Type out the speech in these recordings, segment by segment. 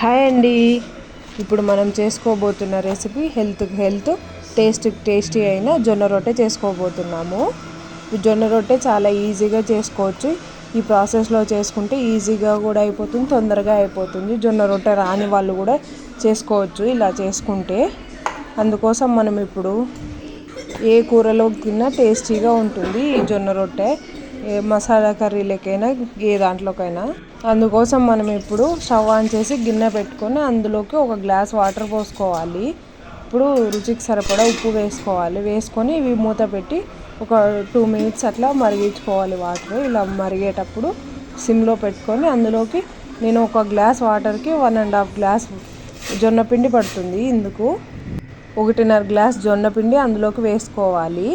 Hi అండి. ఇప్పుడు మనం చేసుకోబోతున్న recipe health health taste tasty అయిన జొన్న రొట్టె చేసుకోబోతున్నాము. జొన్న రొట్టె చాలా ఈజీగా చేసుకోవచ్చు. ఈ ప్రాసెస్లో చేసుకుంటే ఈజీగా కూడా అయిపోతుంది తొందరగా అయిపోతుంది. జొన్న రొట్టె రాని వాళ్ళు కూడా చేసుకోవచ్చు ఇలా చేసుకుంటే. అందుకోసం మనం ఇప్పుడు ఏ కూరలో తిన్నా టేస్టీగా ఉంటుంది ఈ జొన్న రొట్టె. మసాలా కర్రీలకైనా ఏ దాంట్లోకైనా. అందుకోసం మనం ఇప్పుడు స్టవ్ ఆన్ చేసి గిన్నె పెట్టుకొని అందులోకి ఒక గ్లాస్ వాటర్ పోసుకోవాలి. ఇప్పుడు రుచికి సరిపడా ఉప్పు వేసుకోవాలి. వేసుకొని ఇవి మూత పెట్టి ఒక టూ మినిట్స్ అట్లా మరిగించుకోవాలి వాటర్. ఇలా మరిగేటప్పుడు సిమ్లో పెట్టుకొని అందులోకి నేను ఒక గ్లాస్ వాటర్కి వన్ అండ్ హాఫ్ గ్లాస్ జొన్న పిండి పడుతుంది. ఇందుకు ఒకటిన్నర గ్లాస్ జొన్న పిండి అందులోకి వేసుకోవాలి.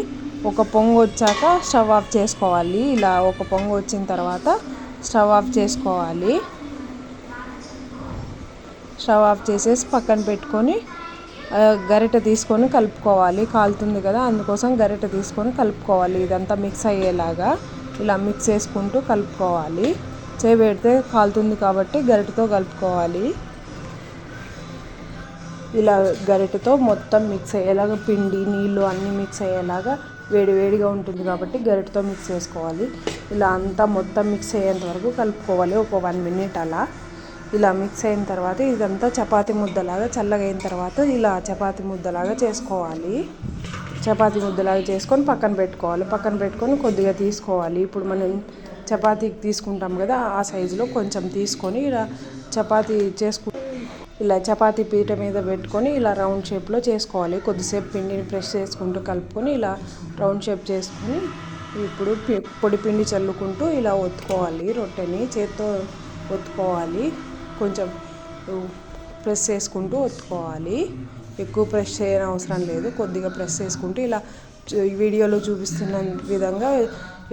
ఒక పొంగు వచ్చాక స్టవ్ ఆఫ్ చేసుకోవాలి. ఇలా ఒక పొంగు వచ్చిన తర్వాత స్టవ్ ఆఫ్ చేసుకోవాలి. స్టవ్ ఆఫ్ చేసేసి పక్కన పెట్టుకొని గరిటె తీసుకొని కలుపుకోవాలి. కాలుతుంది కదా అందుకోసం గరిట తీసుకొని కలుపుకోవాలి. ఇదంతా మిక్స్ అయ్యేలాగా ఇలా మిక్స్ చేసుకుంటూ కలుపుకోవాలి. చేయబెడితే కాలుతుంది కాబట్టి గరిటతో కలుపుకోవాలి. ఇలా గరిటతో మొత్తం మిక్స్ అయ్యేలాగా పిండి నీళ్ళు అన్నీ మిక్స్ అయ్యేలాగా వేడివేడిగా ఉంటుంది కాబట్టి గరిటతో మిక్స్ చేసుకోవాలి. ఇలా అంతా మొత్తం మిక్స్ అయ్యేంత వరకు కలుపుకోవాలి. ఒక వన్ మినిట్ అలా. ఇలా మిక్స్ అయిన తర్వాత ఇదంతా చపాతి ముద్దలాగా చల్లగా అయిన తర్వాత ఇలా చపాతి ముద్దలాగా చేసుకోవాలి. చపాతి ముద్దలాగా చేసుకొని పక్కన పెట్టుకోవాలి. పక్కన పెట్టుకొని కొద్దిగా తీసుకోవాలి. ఇప్పుడు మనం చపాతీకి తీసుకుంటాం కదా ఆ సైజులో కొంచెం తీసుకొని ఇలా చపాతీ చేసుకు ఇలా చపాతీ పీట మీద పెట్టుకొని ఇలా రౌండ్ షేప్లో చేసుకోవాలి. కొద్దిసేపు పిండిని ప్రెస్ చేసుకుంటూ కలుపుకొని ఇలా రౌండ్ షేప్ చేసుకొని ఇప్పుడు పొడి పిండి చల్లుకుంటూ ఇలా ఒత్తుకోవాలి. రొట్టెని చేత్తో ఒత్తుకోవాలి. కొంచెం ప్రెస్ చేసుకుంటూ ఒత్తుకోవాలి. ఎక్కువ ప్రెస్ చేయని అవసరం లేదు. కొద్దిగా ప్రెస్ చేసుకుంటూ ఇలా వీడియోలో చూపిస్తున్న విధంగా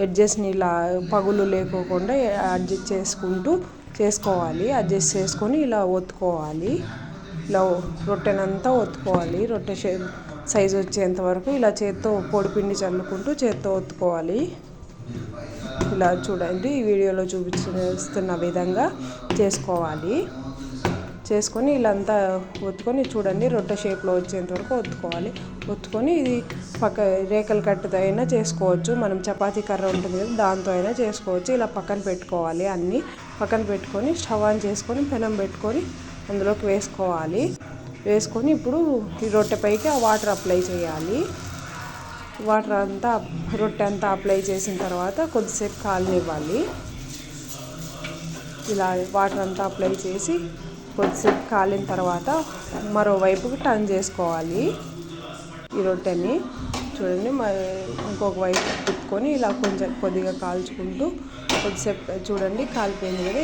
ఎడ్జెస్ని ఇలా పగులు లేకోకుండా అడ్జస్ట్ చేసుకుంటూ చేసుకోవాలి అడ్జస్ట్ చేసుకొని ఇలా ఒత్తుకోవాలి. ఇలా రొట్టెనంతా ఒత్తుకోవాలి. రొట్టె షే సైజు వచ్చేంత వరకు ఇలా చేత్తో పొడిపిండి చల్లుకుంటూ చేత్తో ఒత్తుకోవాలి. ఇలా చూడండి ఈ వీడియోలో చూపిస్తున్న విధంగా చేసుకోవాలి. చేసుకొని ఇలా అంతా ఒత్తుకొని చూడండి రొట్టె షేప్లో వచ్చేంత వరకు ఒత్తుకోవాలి. ఒత్తుకొని ఇది పక్క రేకలు కట్టుతో అయినా చేసుకోవచ్చు. మనం చపాతీ కర్ర ఉంటుంది కదా దాంతో అయినా చేసుకోవచ్చు. ఇలా పక్కన పెట్టుకోవాలి అన్నీ. పక్కన పెట్టుకొని స్టవ్ ఆన్ చేసుకొని పెనం పెట్టుకొని అందులోకి వేసుకోవాలి. వేసుకొని ఇప్పుడు ఈ రొట్టె పైకి ఆ వాటర్ అప్లై చేయాలి. వాటర్ అంతా రొట్టె అంతా అప్లై చేసిన తర్వాత కొద్దిసేపు కాలనివ్వాలి. ఇలా వాటర్ అంతా అప్లై చేసి కొద్దిసేపు కాలిన తర్వాత మరోవైపుకి టర్న్ చేసుకోవాలి. ఈ రొట్టెని చూడండి ఇంకొక వైపు తిప్పుకొని ఇలా కొంచెం కొద్దిగా కాల్చుకుంటూ కొద్దిసేపు చూడండి కాలిపోయింది కదా.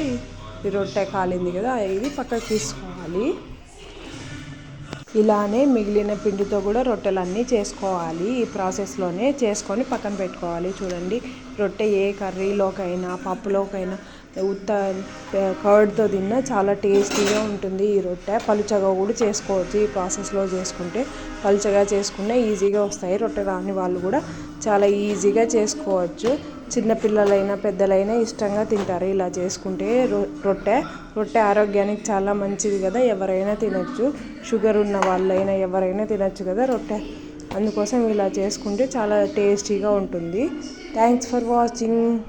ఈ రొట్టె కాలింది కదా ఇది పక్కకు తీసుకోవాలి. ఇలానే మిగిలిన పిండితో కూడా రొట్టెలన్నీ చేసుకోవాలి. ఈ ప్రాసెస్లోనే చేసుకొని పక్కన పెట్టుకోవాలి. చూడండి రొట్టె ఏ కర్రీలోకైనా పప్పులోకైనా ఉత్త కర్డ్తో తిన్నా చాలా టేస్టీగా ఉంటుంది ఈ రొట్టె. పలుచగా కూడా చేసుకోవచ్చు ఈ ప్రాసెస్లో చేసుకుంటే. పలుచగా చేసుకున్నా ఈజీగా వస్తాయి. రొట్టె రాని వాళ్ళు కూడా చాలా ఈజీగా చేసుకోవచ్చు. చిన్నపిల్లలైనా పెద్దలైనా ఇష్టంగా తింటారు ఇలా చేసుకుంటే రొట్టె. రొట్టె ఆరోగ్యానికి చాలా మంచిది కదా. ఎవరైనా తినచ్చు. షుగర్ ఉన్న వాళ్ళైనా ఎవరైనా తినచ్చు కదా రొట్టె. అందుకోసం ఇలా చేసుకుంటే చాలా టేస్టీగా ఉంటుంది. Thanks for watching.